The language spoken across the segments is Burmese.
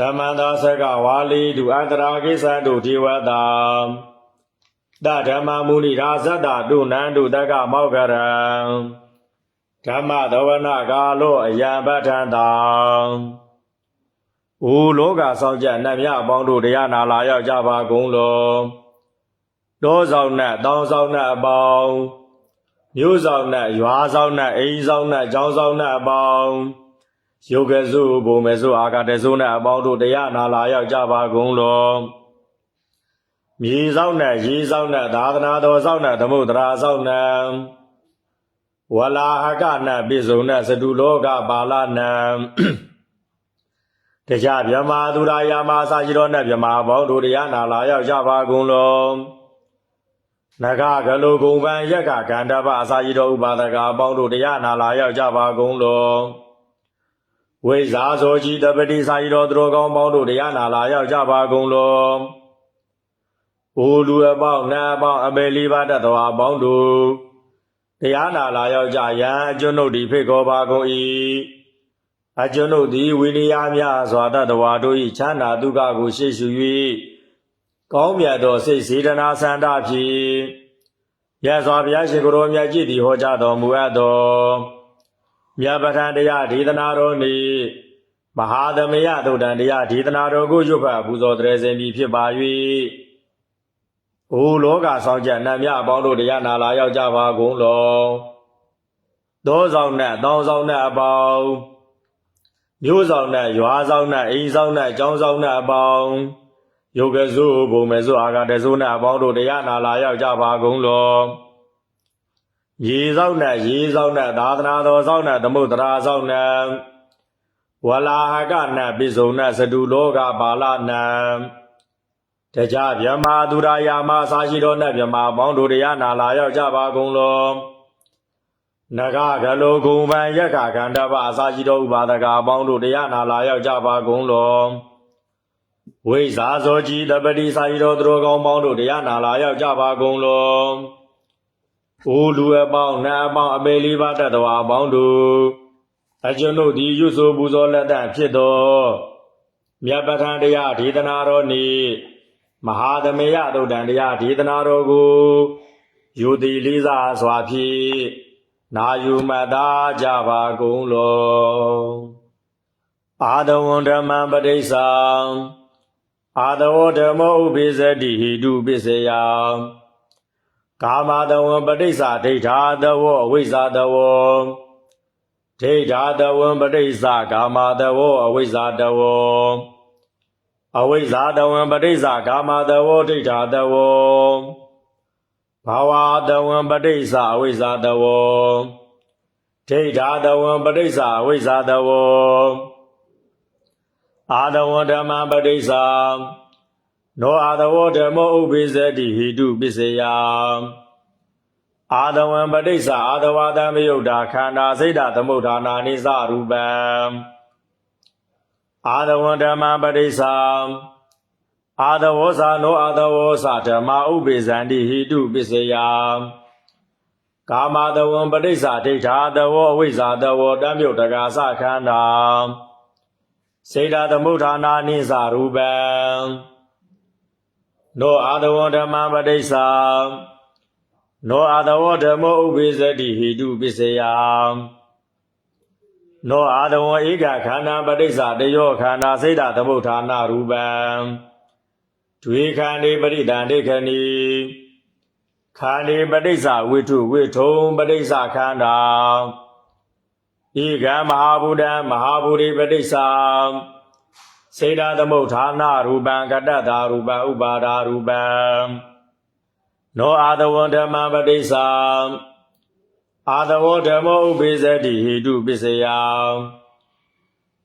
ဓမ္မန္တာဆကဝါလီတုအန္တရာကိသတုဒေဝတာတဓမ္မမူလိရာဇတ္တတုနန္တုတက္ကမောက္ကရံဓမ္မသဝနာကာလောအယံပဋ္ဌံတံဩလောကဆောင်ကြနတ်မြအပေါင်းတို့တရားနာလာရောက်ကြပါကုန်လောတောဆောင်နဲ့တောင်းဆောင်နဲ့အပေါင်းမြို့ဆောင်နဲ့ရွာဆောင်နဲ့အိမ်ဆောင်နဲ့ကျောင်းဆောင်နဲ့အပေါင်း ယုတ်ကစုဘုံမဲစုအာဂတစုနဲ့အပေါင်းတို့တရားနာလာရောက်ကြပါကုန်လောမြေဆောင်နဲ့ရေဆောင်နဲ့သာသနာတော်ဆောင်နဲ့သမုဒ္ဒရာဆောင်နဲ့ဝလာဟကနဲ့ပြည့်စုံတဲ့သတုလောကပါဠနံတရားမြမသူရာယာမစာရှိတော်နဲ့မြမဘောင်းတို့တရားနာလာရောက်ကြပါကုန်လောနဂကလုကုံပံရက်ကကန္တပအစာရှိတော်ဥပါဒကအပေါင်းတို့တရားနာလာရောက်ကြပါကုန်လော ဝိဇာဇောကြီးတပတိစာရှိတော်သူတော်ကောင်းပေါင်းတို့တရားနာလာရောက်ကြပါကုန်လောအိုလူအပေါင်းနာအပေါင်းအပေလေးပါးတတ်တော်အပေါင်းတို့တရားနာလာရောက်ကြရန်အကျွတ်တို့ဒီဖိတ်ခေါ်ပါကုန်၏အကျွတ်တို့သည်ဝိနည်းများစွာတတ်တော်တို့၏ချမ်းသာဒုက္ခကိုရှေ့ရှု၍ကောင်းမြတ်သောစိတ်စေတနာစန္ဒဖြင့်ရသော်ဘုရားရှင်ကိုယ်တော်မြတ်ကြည်သည်ဟောကြားတော်မူအပ်သော မြတ်ပဋ္ဌာန်းတရားဒေသနာတော်နှင့်မဟာသမယသုတ်တန်တရားဒေသနာတော်ကိုရွတ်ဖတ်ပူဇော်တရေစင်ပြီဖြစ်ပါ၍အိုလောကဆောင်ကြနတ်မြအပေါင်းတို့တရားနာလာရောက်ကြပါကုန်လောသောဆောင်နဲ့တောင်းဆောင်နဲ့အပေါင်းမျိုးဆောင်နဲ့ရွာဆောင်နဲ့အိမ်ဆောင်နဲ့ကျောင်းဆောင်နဲ့အပေါင်းယုတ်ကစုဘုံမဲစုအာဂတစုနဲ့အပေါင်းတို့တရားနာလာရောက်ကြပါကုန်လော ရေဆောင်နဲ့ရေဆောင်နဲ့သာသနာတော်ဆောင်နဲ့သမုဒ္ဒရာဆောင်နဲ့ဝလာဟကနဲ့ပိစုံနဲ့သတုလောကပါဠနံတကြဗျမသူရာယာမစာရှိတော်နဲ့ဗျမပေါင်းတို့တရားနာလာရောက်ကြပါကုန်လောနဂကလောကုံပံယက္ခကန္တပအစာရှိတော်ဥပါဒကအပေါင်းတို့တရားနာလာရောက်ကြပါကုန်လောဝိဇာဇောကြီးတပတိစာရှိတော်သူတော်ကောင်းပေါင်းတို့တရားနာလာရောက်ကြပါကုန်လော အိုလူအပေါင်းနတ်အပေါင်းအပေလေးပါးတတ်တော်အပေါင်းတို့အကျွန်ုပ်သည်ရွတ်ဆိုပူဇော်လက်တတ်ဖြစ်သောမြတ်ပဋ္ဌာန်းတရားဒေသနာတော်နှင့်မဟာသမေယသုတ်တန်တရားဒေသနာတော်ကိုယူသည်လေးစားစွာဖြင့်နာယူမတ်သားကြပါကုန်လောအာဒဝံဓမ္မံပဋိစ္ဆာအာဒဝဓမ္မောဥပိသတိဟိတုပိစယ ကာမတဝံပဋိစ္ဆာဒိဋ္ဌာတဝအဝိဇ္ဇာတဝဒိဋ္ဌာတဝံပဋိစ္ဆာကာမတဝအဝိဇ္ဇာတဝအဝိဇ္ဇာတဝံပဋိစ္ဆာကာမတဝဒိဋ္ဌာတဝဘာဝတဝံပဋိစ္ဆာအဝိဇ္ဇာတဝဒိဋ္ဌာတဝံပဋိစ္ဆာအဝိဇ္ဇာတဝအာဒဝဓမ္မပဋိစ္ဆာ နောအာဒဝဓမ္မောဥပိသတိဟိတုပစ္စယအာဒဝံပဋိစ္ဆာအာဒဝတံမယုတ်တာခန္ဓာစိတ်ဓာသမုဋ္ဌာနာနိစ္စရူပံအာဒဝံဓမ္မပဋိစ္ဆာအာဒဝောဇာနောအာဒဝောဇာဓမ္မဥပိဇန္တိဟိတုပစ္စယကာမတဝံပဋိစ္ဆာဒိဋ္ဌာတဝောအဝိဇ္ဇာတဝောတံမြုတ်တကာသခန္ဓာစေတသမုဋ္ဌာနာနိစ္စရူပံ နောအာဒဝံဓမ္မပဋိစ္ဆာနောအာဒဝဓမ္မောဥပိသတိဟိတုပစ္စယနောအာဒဝဧကခန္ဓာပဋိစ္ဆာတယောခန္ဓာစိတ်ဓာသမုဋ္ဌာနာရူပံဒွေခန္ဒီပရိဒန္တိခဏီခန္ဒီပဋိစ္ဆာဝိထုဝိထုံပဋိစ္ဆာခန္ဓာဧကမဟာဗုဒ္ဓံမဟာဗုရိပဋိစ္ဆာ စေတသမုဋ္ဌာနာရူပံကတ္တတာရူပံဥပါဒာရူပံနောအာဒဝံဓမ္မပဋိစ္ဆာအာဒဝဓမ္မောဥပိသတိဟိတုပစ္စယ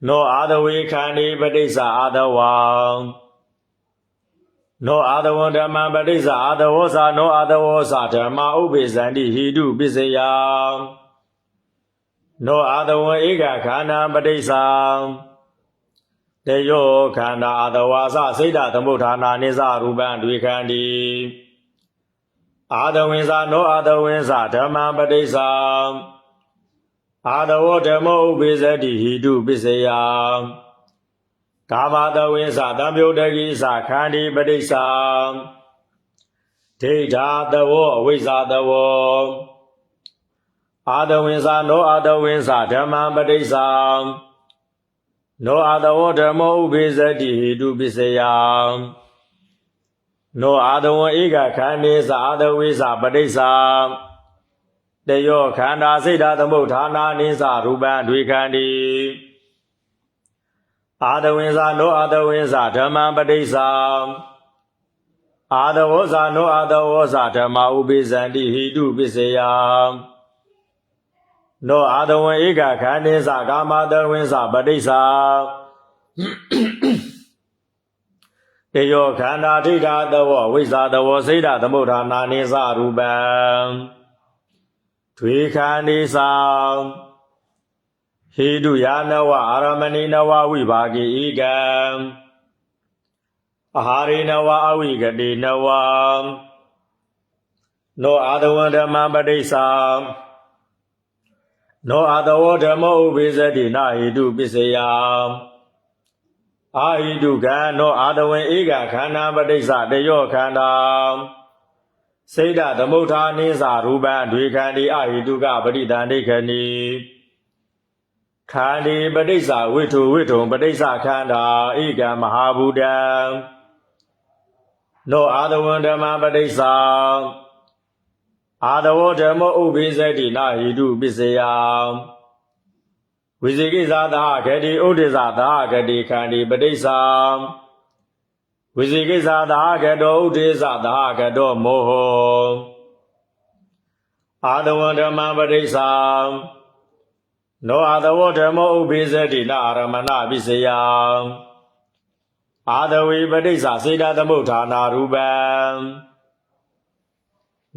နောအာဒဝေခန္ဒီပဋိစ္ဆာအာဒဝံနောအာဒဝံဓမ္မပဋိစ္ဆာအာဒဝောဇာနောအာဒဝောဇာဓမ္မဥပိသန္တိဟိတုပစ္စယနောအာဒဝံဧကခန္ဓာပဋိစ္ဆာ တေယောခန္ဓာအာဒဝါစစိတ်ဓာသမုဋ္ဌာနာနိစ္စရူပံဒွေခန္တီအာဒဝိဇာနောအာဒဝိဇာဓမ္မပဋိစ္ဆာအာဒဝဓမ္မောဥပိသတိဟိတုပစ္စယကာမတဝိသသံယုတ်တကိသခန္ဒီပဋိစ္ဆာဒိဋ္ဌာတဝောအဝိဇ္ဇာတဝောအာတဝိသနောအာတဝိသဓမ္မပဋိစ္ဆာ နောအာတဝောဓမ္မောဥပိသတိဟိတုပစ္စယနောအာတဝံဧကခန္ဒီသအာတဝိသပဋိစ္ဆာတယောခန္ဓာစိတ်ဓာသမုဋ္ဌာနာနိသရူပံဒွေခန္ဒီအာတဝိသနောအာတဝိသဓမ္မပဋိစ္ဆာအာတဝောဇာနောအာတဝောဇာဓမ္မဥပိသန္တိဟိတုပစ္စယ နောအာတဝံဧကခန္ဒီသကာမတဝိသပဋိစ္ဆာတယောခန္ဓာထိဋ္ဌာတဝဝိဇာတဝစိတ်ဓာသမုဋ္ဌာနာနိသရူပံထွေခန္ဒီသဟိတုယာနဝအာရမဏိနဝဝိဘာဂိဧကံအဟာရိနဝအဝိဂတိနဝနောအာတဝံဓမ္မပဋိစ္ဆာ နောအာတဝဓမ္မောဥပိသတိနာဟိတုပစ္စယအာဟိတုကံနောအာတဝံဧကခန္ဓာပဋိစ္ဆတယောခန္ဓာစိတ်ဓာသမုဋ္ဌာနိသရူပံဒွေခန္ဒီအာဟိတုကပရိဒန္တိခဏီခန္ဒီပဋိစ္ဆဝိထုဝိထုံပဋိစ္ဆခန္ဓာဧကမဟာဘူတံနောအာတဝံဓမ္မပဋိစ္ဆာ အာတဝဓမ္မောဥပိသတိနာဟိတုပစ္စယဝိဇိကိဇာသဟဂတိဥဒိဇာသဟဂတိခန္ဒီပဋိစ္ဆာဝိဇိကိဇာသဟဂတောဥဒိဇာသဟဂတောမောဟောအာတဝဓမ္မပဋိစ္ဆာနောအာတဝဓမ္မောဥပိသတိနာအာရမဏပစ္စယအာတဝိပဋိစ္ဆာစေတသမုဋ္ဌာနာရူပံ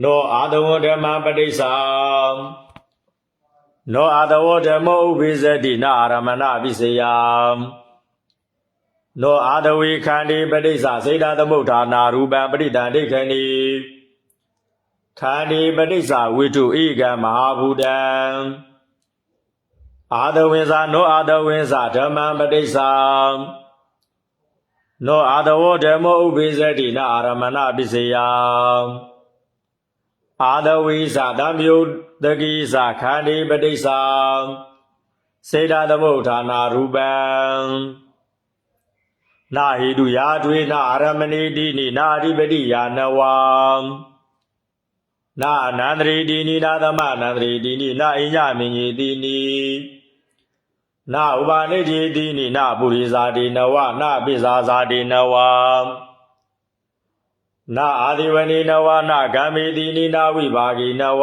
နောအာတဝဓမ္မပဋိစ္ဆာနောအာတဝဓမ္မောဥပိသတိနာအာရမဏပစ္စယနောအာတဝိခန္ဒီပဋိစ္ဆာစေတသမုဋ္ဌာနာရူပံပရိဒန္တိခဏီခန္ဒီပဋိစ္ဆာဝိတုဧကမဟာဘူတံအာတဝိဇာနောအာတဝိဇာဓမ္မံပဋိစ္ဆာနောအာတဝဓမ္မောဥပိသတိနာအာရမဏပစ္စယ အာတဝိသသံယုတ်တကိသခန္ဒီပဋိစ္ဆာစေတသမုဋ္ဌာနာရူပံနာဟိတုယာထွေနာအာရမဏိတိနိနာအဓိပတိယာနဝံနာအနန္တရိတိနိနာသမအနန္တရိတိနိနာအိညမင်ကြီးတိနိနာဥပါနိတိတိနိနာပုရိဇာတိနဝနာပိဇာဇာတိနဝ နာအာဒီဝနိနဝနာဂံမေတိနိနာဝိဘာဂိနဝ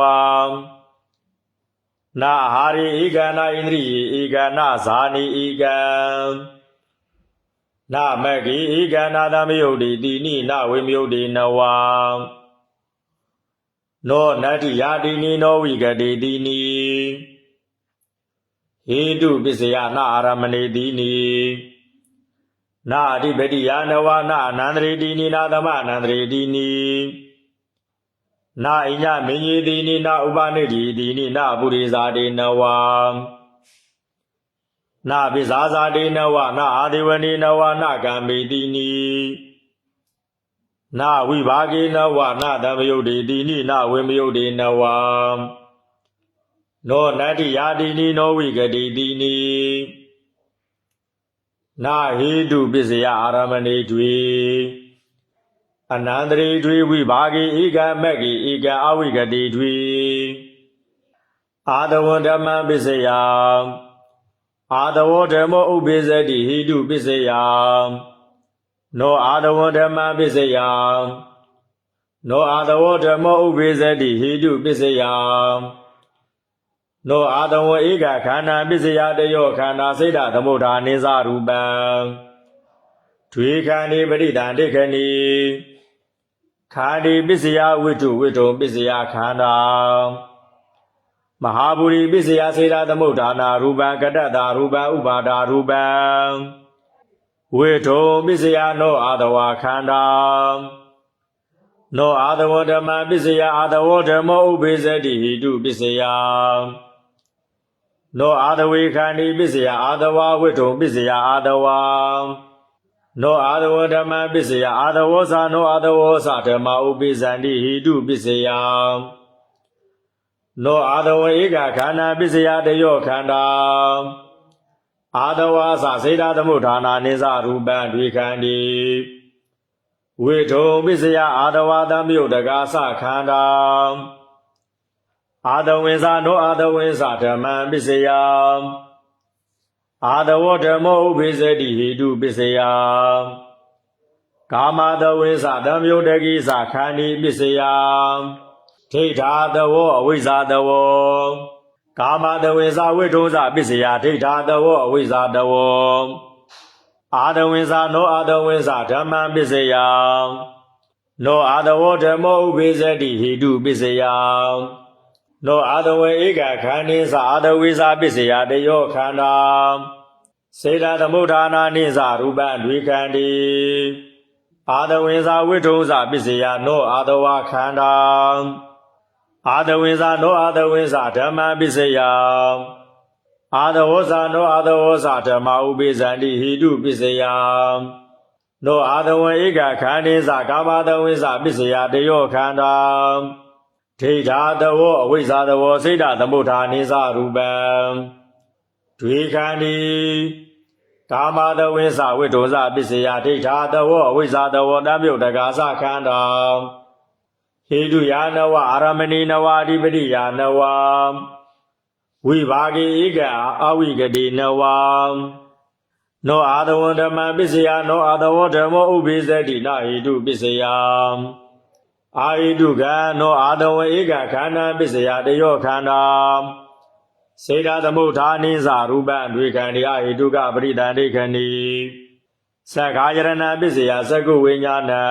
နာဟာရိဧကနာဣန္ဒြိဧကနာဇာနိဧကံနာမဂိဧကနာသမယုတ်တိတိနိနာဝိမယုတ်တိနဝနောနတ္တိယာတိနိနောဝိဂတိတိနိဟေတုပစ္စယနာအာရမဏေတိနိ နာအဓိပတိယာနဝနာအနန္တရေတိနိနာသမအနန္တရေတိနိနာအိညမင်းကြီးတိနိနာဥပနိတိတိနိနာပုရိဇာတိနဝနာပိဇာဇာတိနဝနာအာဒီဝနိနဝနာကံမေတိနိနာဝိဘာဂေနဝနာသမယုတ်တိတိနိနာဝိမယုတ်တိနဝနောနတ္တိယာတိနိနောဝိဂတိတိနိ နာဟိတုပစ္စယအာရမဏေတွေအနန္တရေတွေဝိဘာဂိဧကမက်ဂိဧကအဝိဂတိတွေအာတဝဓမ္မပစ္စယအာတဝဓမ္မောဥပိသတိဟိတုပစ္စယနောအာတဝဓမ္မပစ္စယနောအာတဝဓမ္မောဥပိသတိဟိတုပစ္စယ နောအာတဝဧကခန္ဓာပစ္စယတယောခန္ဓာစိတ်ဓသမုဋ္ဌာနိသရူပံထွေခန္ဒီပရိဒန္တိခဏီခန္ဒီပစ္စယဝိတုဝိတုံပစ္စယခန္ဓာမဟာဘူရိပစ္စယစေတသမုဋ္ဌာနာရူပံကတ္တတာရူပံဥပါဒာရူပံဝိထုံပစ္စယနောအာတဝခန္ဓာနောအာတဝဓမ္မပစ္စယအာတဝဓမ္မောဥပိသတိဟိတုပစ္စယ နောအာတဝေခန္ဒီပစ္စယအာတဝဝိထုံပစ္စယအာတဝနောအာသဝဓမ္မပစ္စယအာသဝောသာနောအာသဝောသဓမ္မဥပိသန္တိဟိတုပစ္စယနောအာသဝဧကခန္ဓာပစ္စယတယောခန္ဓာအာသဝါသစေတသမုဋ္ဌာနာနိသရူပံဒွေခန္တိဝေထုံပစ္စယအာသဝါသမြုတ်တကာသခန္ဓာ အာသဝိဇာနောအာသဝိဇာဓမ္မံပစ္စယအာသဝဓမ္မောဥပိသတိဟိတုပစ္စယကာမတဝိဇာသမြုတ်တကိသခန္ဒီပစ္စယထိဋ္ဌာတဝောအဝိဇ္ဇာတဝောကာမတဝိဇာဝိထုံးဇပစ္စယထိဋ္ဌာတဝောအဝိဇ္ဇာတဝောအာတဝိဇာနောအာတဝိဇာဓမ္မံပစ္စယနောအာတဝောဓမ္မောဥပိသတိဟိတုပစ္စယ နောအာတဝေဧကခန္ဒီသအာတဝိဇာပစ္စယတယောခန္ဓာစေတသမုဋ္ဌာနာနိသရူပံဒွေခန္ဒီအာတဝိဇာဝိထုံးဇပစ္စယနောအာတဝခန္ဓာအာတဝိဇာနောအာတဝိဇာဓမ္မပစ္စယအာတဝောဇာနောအာတဝောဇာဓမ္မဥပိသန္တိဟိတုပစ္စယနောအာတဝေဧကခန္ဒီသကာမတဝိဇာပစ္စယတယောခန္ဓာ ထိဋ္ဌာတဝောအဝိဇ္ဇာတဝောစိတ်တသမုဋ္ဌာနိသရူပံဒွေခန္ဒီကာမတဝိဇ္ဇဝိတ္တောဇပစ္စယထိဋ္ဌာတဝောအဝိဇ္ဇာတဝောတမြုတ်တကာသခန္ဓာဟေတုယာနဝအာရမဏိနဝအဓိပတိယာနဝဝိဘာဂိဧကအဝိဂတိနဝနောအာသဝဓမ္မပစ္စယနောအာသဝဓမ္မောဥပိသတိနာဟိတုပစ္စယ အာဟိတုကနောအာသဝဧကခန္ဓာပစ္စယတယောခန္ဓာစေတသမုဋ္ဌာနိသရူပံဒွေခန္ဒီအာဟိတုကပရိဒန္တိခဏီသက္ခာယရဏပစ္စယသက္ကုဝိညာဏံ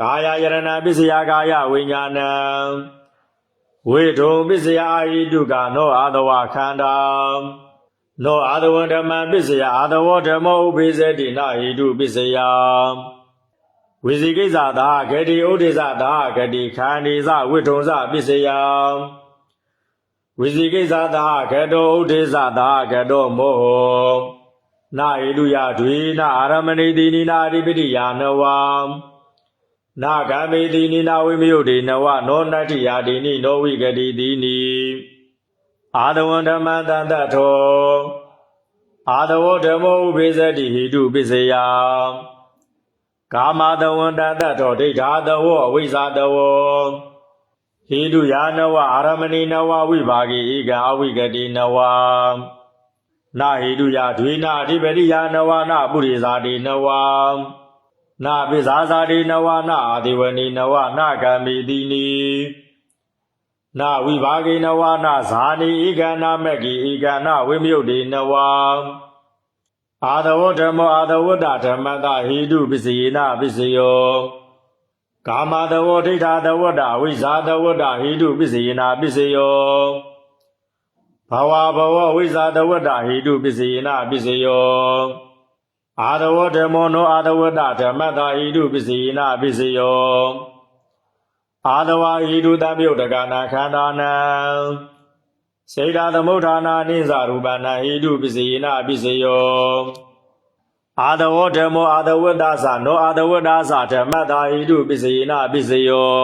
ကာယယရဏပစ္စယကာယဝိညာဏံဝေထုံပစ္စယအာဟိတုကနောအာသဝခန္ဓာနောအာသဝဓမ္မပစ္စယအာသဝဓမ္မောဥပိသတိနာဟိတုပစ္စယ ဝိဇိကိစ္စသာဂတိဥဒိစ္စသာဂတိခန္ဒီသဝိထုံသပစ္စယဝိဇိကိစ္စသာဂတောဥဒိစ္စသာဂတောမောဟနာဟိတုယဒွေနာအာရမဏိတိနိနာအဓိပတိယာနဝံနာဂမေတိနိနာဝိမယုတ်တေနဝနောနတ္တိယာတိနိနောဝိဂတိတိနိအာဒဝံဓမ္မတန္တထောအာဒဝဓမ္မောဥပိသတိဟိတုပစ္စယ ကာမတဝံတန္တထောဒိဋ္ဌာတဝောအဝိဇ္ဇာတဝောဟိတုယာနဝအာရမဏိနဝဝိဘာဂိဧကအဝိဂတိနဝနာဟိတုယဒွေနာအဓိပတိယာနဝနာပုရိဇာတိနဝနာပိဇာဇာတိနဝနာအာဒီဝနီနဝနာကံမိတိနီနာဝိဘာဂိနဝနာဇာနိဧကနာမက်ကိဧကနာဝိမယုတ်တိနဝ အာသဝဓမ္မောအာသဝတ္တဓမ္မတဟိတုပစ္စယေနပစ္စယောကာမတဝဋိဋ္ဌာတဝတ္တဝိဇာတဝတ္တဟိတုပစ္စယေနပစ္စယောဘဝဘဝဝိဇာတဝတ္တဟိတုပစ္စယေနပစ္စယောအာသဝဓမ္မောနောအာသဝတ္တဓမ္မတာဟိတုပစ္စယေနပစ္စယောအာသဝဟိတုတမြုတ်တကနာခန္ဓာနံ စေတသမုဋ္ဌာနာနိသရူပနာဟိတုပစ္စယေနပစ္စယောအာသဝဓမ္မောအာသဝတ္တသနောအာသဝတ္တသဓမ္မတာဟိတုပစ္စယေနပစ္စယော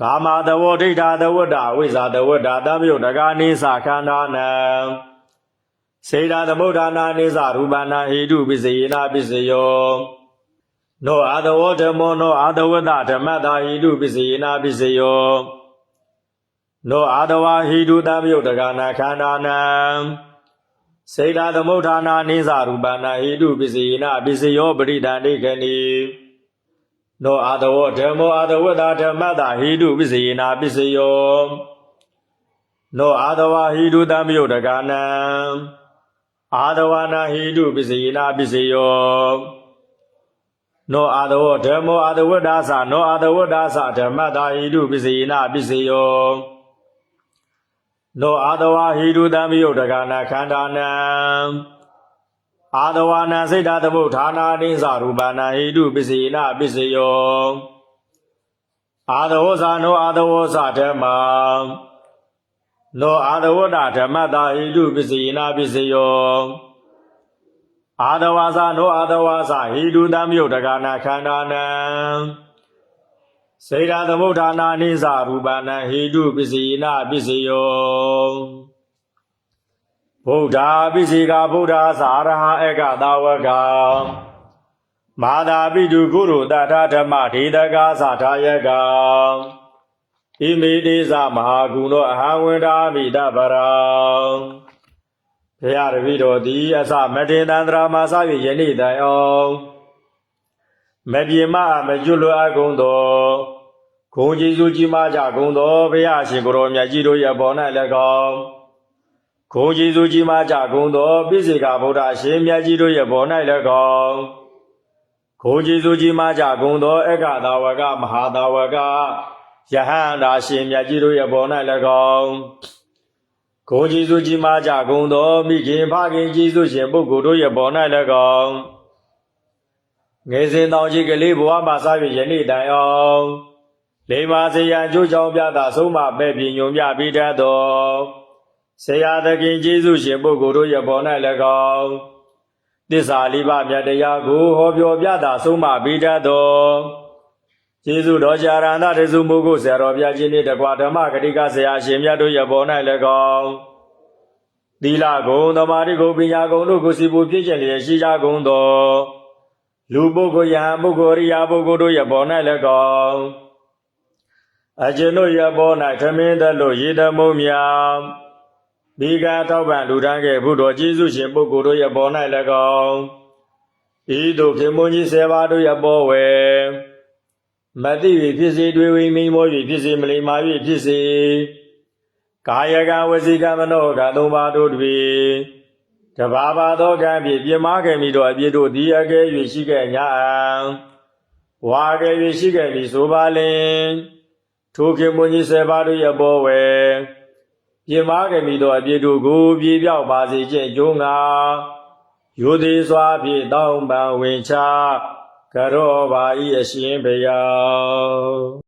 ကာမတဝဋိဋ္ဌာတဝတ္တဝိဇာတဝတ္တတမြုတ်တကနိသခန္ဓာနံစေတသမုဋ္ဌာနာနိသရူပနာဟိတုပစ္စယေနပစ္စယောနောအာသဝဓမ္မောနောအာသဝတ္တဓမ္မတာဟိတုပစ္စယေနပစ္စယော နောအာတဝဟိတုတမြုတ်တကနာခန္ဓာနံစေတသမုဋ္ဌာနာနိသရူပနာဟိတုပစ္စယေနပစ္စယောပရိဒန္တိခဏီနောအာတဝဓမ္မောအာတဝတ္တဓမ္မတာဟိတုပစ္စယေနပစ္စယောနောအာတဝဟိတုတမြုတ်တကနံအာတဝနာဟိတုပစ္စယေနပစ္စယောနောအာတဝဓမ္မောအာတဝတ္တသနောအာတဝတ္တသဓမ္မတာဟိတုပစ္စယေနပစ္စယော နောအာတဝဟိတုတံမိယုတ်တကနာခန္ဓာနံအာတဝနာစိတ်တသမုဋ္ဌာနာနိသရူပနာဟိတုပစ္စယေနပစ္စယောအာတဝဇာနောအာတဝဇဓမ္မာနောအာတဝတ္တဓမ္မတာဟိတုပစ္စယေနပစ္စယောအာတဝါစာနောအာတဝါစာဟိတုတံမြုတ်တကနာခန္ဓာနံ စေတသမုဋ္ဌာနာနိသရူပနံဟိတုပစ္စယနာပစ္စယောဗုဒ္ဓပစ္စည်းကဗုဒ္ဓသာရဟဧကသာဝကမာသာပိတုကုရုတထဓမ္မဒေတကာသထာယကဣမိတိသမဟာကုဏောအဟံဝန္တာမိတပရံဘုရားတပည့်တော်သည်အစမတေတန္တရာမှာစ၍ယနေ့တိုင်အောင်မပြေမမကျွလွအပ်ကုန်သော ဂုံကျေးဇူးကြီးမားကြကုန်သောဘုရားရှင်ကိုယ်တော်မြတ်ကြီးတို့ရဲ့ဘော၌၎င်းဂုံကျေးဇူးကြီးမားကြကုန်သောပိစိကဗုဒ္ဓရှင်မြတ်ကြီးတို့ရဲ့ဘော၌၎င်းဂုံကျေးဇူးကြီးမားကြကုန်သောအက္ခသာဝကမဟာသာဝကယဟန္တာရှင်မြတ်ကြီးတို့ရဲ့ဘော၌၎င်းဂုံကျေးဇူးကြီးမားကြကုန်သောမိခင်ဖခင်ကျေးဇူးရှင်ပုဂ္ဂိုလ်တို့ရဲ့ပေါ်၌၎င်းငယ်စဉ်တောင်ကြီးကလေးဘဝမှာစ၍ယနေ့တိုင်အောင် လိမ္မာစေရန်ကြိုးချောင်းပြတာဆုံးမပဲ့ပြညုံပြပြီးတတ်သောဆရာသခင်ကျေးဇူးရှင်ပုဂ္ဂိုလ်တို့ရဲ့ပေါ်၌၎င်းသစ္စာလေးပါးမြတ်တရားကိုဟောပြောပြတာဆုံးမပြီးတတ်သောကျေးဇူးတော်ကြာရဏတစုမုဂုဆရာတော်ဘုရားကြီးနှင့်တကွာဓမ္မဂတိကဆရာရှင်မြတ်တို့ရဲ့ဘော၌၎င်းသီလဂုံသမာဓိဂုံပညာဂုံတို့ကိုစီပူပြည့်ကျက်လျက်ရှိကြကုန်သောလူပုဂ္ဂိုလ်ယဟန်ပုဂ္ဂိုလ်ရိယာပုဂ္ဂိုလ်တို့ရဲ့ဘော၌၎င်း အကျွန်ုပ်ရဲ့ဘော၌ထမင်းသက်လို့ရေတမုံမြာဒီကထောက်ပံ့လူတန်းခဲ့ဘုဒ္ဓကျေးဇူးရှင်ပုဂ္ဂိုလ်တို့ရဲ့ဘော၌၎င်းဤသို့ခင်မွန်ကြီးဆယ်ပါးတို့ရဲ့ဘောဝယ်မတိ၍ဖြစ်စေတွေဝိမိန်မော၍ဖြစ်စေမလိမ္မာ၍ဖြစ်စေကာယကံဝစီကံမနောကံသုံးပါးတို့တွင်တဘာဘာသောကံဖြင့်ပြင်းမာခဲ့မိသောအပြစ်တို့သည်အကဲ၍ရှိခဲ့냐အံဝါကဲ၍ရှိခဲ့ပြီဆိုပါလင် ထိုခင်မွန်ကြီးဆယ်ပါးတို့ရဲ့ဘောဝယ်ပြင်းမာခဲ့မိသောအပြစ်တို့ကိုပြေပြောက်ပါစေခြင်းအကျိုးငါယိုသေးစွာဖြင့်တောင်းပန်ဝင်ချကရောပါဤအရှင်ဘုရား